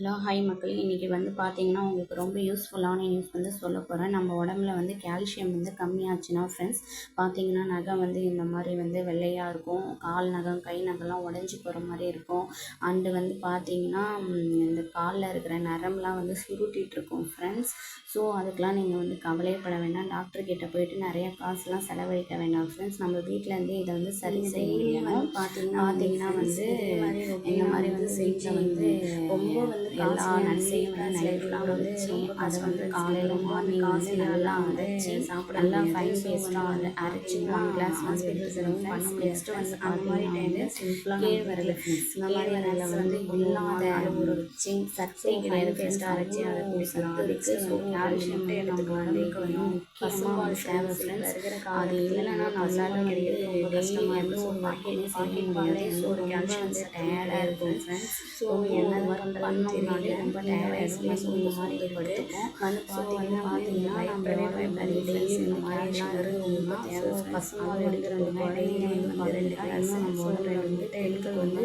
Hello hi மக்களே. இன்றைக்கி வந்து பார்த்தீங்கன்னா உங்களுக்கு ரொம்ப யூஸ்ஃபுல்லான நியூஸ் வந்து சொல்ல போகிறேன் நம்ம உடம்புல வந்து கால்சியம் வந்து கம்மியாச்சுன்னா ஃப்ரெண்ட்ஸ் பார்த்தீங்கன்னா நகம் வந்து இந்த மாதிரி வந்து வெள்ளையாக இருக்கும். கால் நகம் கை நகம்லாம் உடஞ்சி போகிற மாதிரி இருக்கும். அண்டு வந்து பார்த்தீங்கன்னா இந்த காலில் இருக்கிற நரம்புலாம் வந்து சுருட்டிட்டு இருக்கும் ஃப்ரெண்ட்ஸ் ஸோ அதுக்கெலாம் நீங்கள் வந்து கவலைப்பட வேண்டாம். டாக்டர் கிட்ட போயிட்டு நிறைய காசுலாம் செலவழிக்க வேண்டாம் ஃப்ரெண்ட்ஸ் நம்ம வீட்டிலேருந்தே இதை வந்து சரி செய்யணும் பார்த்தீங்கன்னா பார்த்தீங்கன்னா வந்து இந்த மாதிரி வந்து செஞ்சு வந்து ரொம்ப வந்து எல்லா நன்மையும் வந்து லைஃப்லாம் வந்துச்சு. அதை வந்து காலையில் மார்னிங் வந்து நல்லா வந்து சாப்பிட நல்லா ஃபைன் பேஸ்ட்டாக வந்து அரைச்சி ஒன் கிளாஸ் ஹாஸ்பிட்டல் செலவும் பண்ண நெக்ஸ்ட்டு வந்து அந்த மாதிரி டைமில் சிம்பிளாக வரல. இந்த மாதிரி வரல வந்து இல்லாத ஒரு சர்க்கரை கிடையாது. பேஸ்ட்டாக அரைச்சி அதை குடிக்கலாம் அதுக்கு ஸோ கால்சியம் நம்ம உடம்புக்கு வந்து முக்கியமாக தேவை ஃப்ரெண்ட்ஸ் அது இல்லைன்னா நம்மளால வந்து டெய்லி எந்த ஒரு ஒர்க்குமே செய்ய முடியாது. ஸோ ரொம்ப வந்து டயர்டாக இருக்கும் ஃப்ரெண்ட்ஸ் ஸோ என்ன ஒர்க் பண்ணோம்னாலே ரொம்ப டயர்டாகிடும் ஸோ இந்த மாதிரி படுத்துக்கும் வந்து பார்த்தீங்கன்னா பார்த்தீங்கன்னா நம்ம உடம்புல டெய்லி இந்த மாதிரிலாம் இருந்தோம்னா ஸோ பசங்க வந்து ரெண்டு குழந்தைங்க வந்து ரெண்டு இன்னும் நம்ம உடம்புல வந்து பெண்கள் வந்து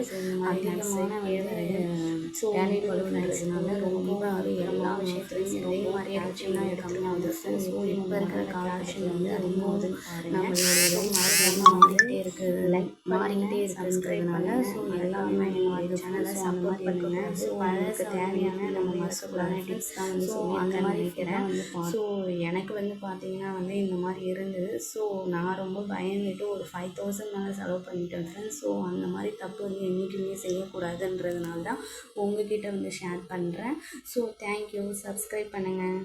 அதிகமான ஸோ பழுவுனால ரொம்ப அது எல்லா விஷயத்துலையும் ரொம்ப மாதிரி ஆக்ஷனாக எடுத்துக்கலாம் ஸோ இப்போ இருக்கிற காலகட்டம் வந்து அதிகமாக நம்மளோட மாறிக்கிட்டே இருக்குது லைக் மாறிக்கிட்டே இருக்கிறதுனால ஸோ எல்லாமே என்னோட சேனலை சப்போர்ட் பண்ணுங்க. ஸோ அதுக்கு தேவையான நம்ம மறக்கக்கூடாத டிப்ஸ் தான் வந்து ஸோ அந்த மாதிரி இருக்கிறேன் ஸோ எனக்கு வந்து பார்த்தீங்கன்னா வந்து இந்த மாதிரி இருந்தது. ஸோ நான் ரொம்ப பயந்துட்டு ஒரு ஃபைவ் தௌசண்ட் மேலே செலவு பண்ணிட்டேன் ஃப்ரெண்ட்ஸ் ஸோ அந்த மாதிரி தப்பு வந்து என்றைக்குமே செய்யக்கூடாதுன்றதுனால தான் உங்ககிட்ட வந்து ஷேர் பண்ணுறேன் ஸோ தேங்க்யூ சப்ஸ்கிரைப் பண்ணுங்கள்